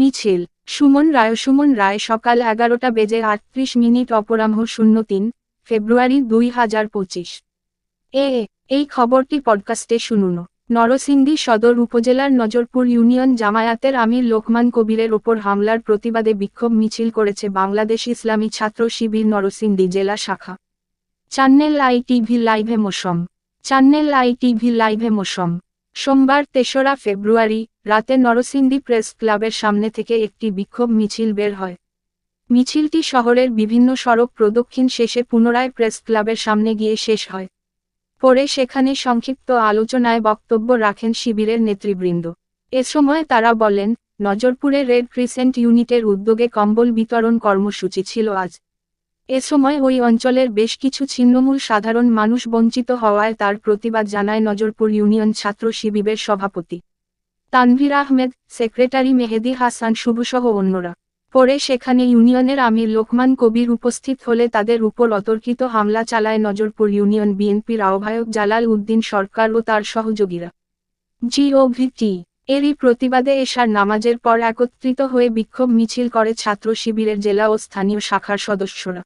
মিছিল। সুমন রায় সুমন রায় সকাল এগারোটা বেজে আটত্রিশ মিনিট অপরাহ্ন শূন্য তিন ফেব্রুয়ারি দুই হাজার পঁচিশ। এ এ, এই খবরটি পডকাস্টে শুনুন। নরসিংদী সদর উপজেলার নজরপুর ইউনিয়ন জামায়াতের আমির লোকমান কবিরের ওপর হামলার প্রতিবাদে বিক্ষোভ মিছিল করেছে বাংলাদেশ ইসলামী ছাত্র শিবির নরসিংদী জেলা শাখা। চ্যানেল আই টিভি লাইভে মৌসম। চ্যানেল আই টিভি লাইভে মৌসম। সোমবার তেসরা ফেব্রুয়ারি রাতে নরসিংদী প্রেস ক্লাবের সামনে থেকে একটি বিক্ষোভ মিছিল বের হয়। মিছিলটি শহরের বিভিন্ন সড়ক প্রদক্ষিণ শেষে পুনরায় প্রেস ক্লাবের সামনে গিয়ে শেষ হয়। পরে সেখানে সংক্ষিপ্ত আলোচনায় বক্তব্য রাখেন শিবিরের নেতৃবৃন্দ। এ সময় তারা বলেন, নজরপুরে রেড ক্রিসেন্ট ইউনিটের উদ্যোগে কম্বল বিতরণ কর্মসূচি ছিল আজ। এ সময় ওই অঞ্চলের বেশ কিছু ছিন্নমূল সাধারণ মানুষ বঞ্চিত হওয়ায় তার প্রতিবাদ জানায় নজরপুর ইউনিয়ন ছাত্র শিবিরের সভাপতি। তানভীর আহমেদ, সেক্রেটারি মেহেদি হাসান শুভসহ অন্যরা। পরে সেখানে ইউনিয়নের আমির লোকমান কবির উপস্থিত হলে তাদের উপর অতর্কিত হামলা চালায় নজরপুর ইউনিয়ন বিএনপির আহ্বায়ক জালাল উদ্দিন সরকার ও তার সহযোগীরা। জিওভিটি এরই প্রতিবাদে এশার নামাজের পর একত্রিত হয়ে বিক্ষোভ মিছিল করে ছাত্র শিবিরের জেলা ও স্থানীয় শাখার সদস্যরা।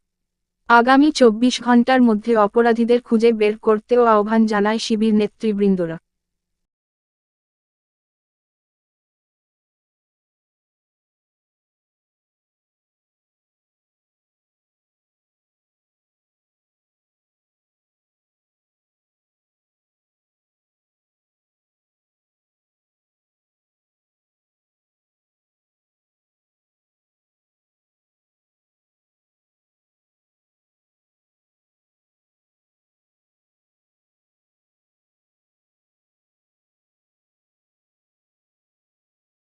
আগামী চব্বিশ ঘণ্টার মধ্যে অপরাধীদের খুঁজে বের করতেও আহ্বান জানায় শিবির নেতৃবৃন্দরা।